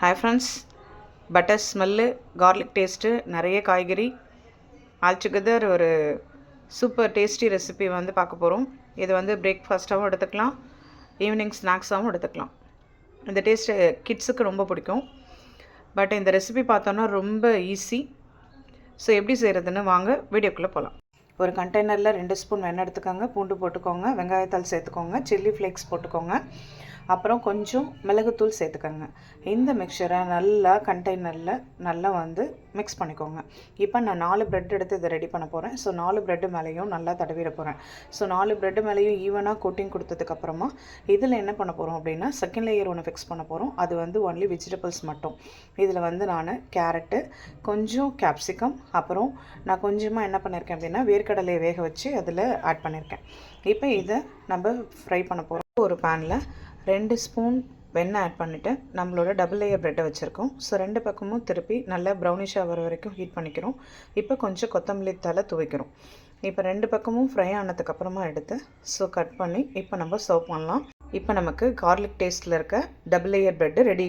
Hi friends butter smell garlic taste நிறைய காய்கறி. Altogether ஒரு சூப்பர் டேஸ்டி ரெசிபி வந்து பார்க்க போகிறோம் இது வந்து பிரேக்ஃபாஸ்ட்டாகவும் எடுத்துக்கலாம். ஈவினிங் ஸ்நாக்ஸாகவும் எடுத்துக்கலாம். இந்த டேஸ்ட்டு கிட்ஸுக்கு ரொம்ப பிடிக்கும். பட் இந்த ரெசிபி பார்த்தோன்னா ரொம்ப ஈஸி ஸோ எப்படி செய்கிறதுன்னு வாங்க வீடியோக்குள்ளே போகலாம் ஒரு கண்டெய்னரில் ரெண்டு ஸ்பூன் வெண்ணெய் எடுத்துக்கோங்க. பூண்டு போட்டுக்கோங்க. வெங்காயத்தால் சேர்த்துக்கோங்க. சில்லி ஃப்ளேக்ஸ் போட்டுக்கோங்க. அப்புறம் கொஞ்சம் மிளகுத்தூள் சேர்த்துக்கோங்க. இந்த மிக்சரை நல்லா கண்டெய்னரில் நல்லா வந்து மிக்ஸ் பண்ணிக்கோங்க. இப்போ நான் நாலு ப்ரெட் எடுத்து இதை ரெடி பண்ண போகிறேன் ஸோ நாலு ப்ரெட்டு மேலேயும் நல்லா தடவிட போகிறேன் ஸோ நாலு ப்ரெட்டு மேலேயும் ஈவனாக கோட்டிங் கொடுத்ததுக்கப்புறமா இதில் என்ன பண்ண போகிறோம் அப்படின்னா செகண்ட் லேயர் ஒன்று ஃபிக்ஸ் பண்ண போகிறோம் அது வந்து ஒன்லி வெஜிடபிள்ஸ் மட்டும். இதில் வந்து நான் கேரட்டு கொஞ்சம் கேப்சிகம் அப்புறம் நான் கொஞ்சமாக என்ன பண்ணியிருக்கேன் அப்படின்னா வேர்க்கடலையை வேக வச்சு அதில் ஆட் பண்ணியிருக்கேன் இப்போ இதை நம்ம ஃப்ரை பண்ண போகிறோம் ஒரு பேனில் ரெண்டு ஸ்பூன் வெண்ணெய் ஆட் பண்ணிவிட்டு நம்மளோட டபுள் லேயர் ப்ரெட்டை வச்சுருக்கோம். ஸோ ரெண்டு பக்கமும் திருப்பி நல்லா ப்ரௌனிஷாக வர வரைக்கும் ஹீட் பண்ணிக்கிறோம். இப்போ கொஞ்சம் கொத்தமல்லி தலை துவைக்கிறோம். இப்போ ரெண்டு பக்கமும் ஃப்ரை ஆனதுக்கப்புறமா எடுத்து ஸோ கட் பண்ணி இப்போ நம்ம சர்வ் பண்ணலாம். இப்போ நமக்கு கார்லிக் டேஸ்ட்டில் இருக்க டபுள் லேயர் ப்ரெட்டு ரெடி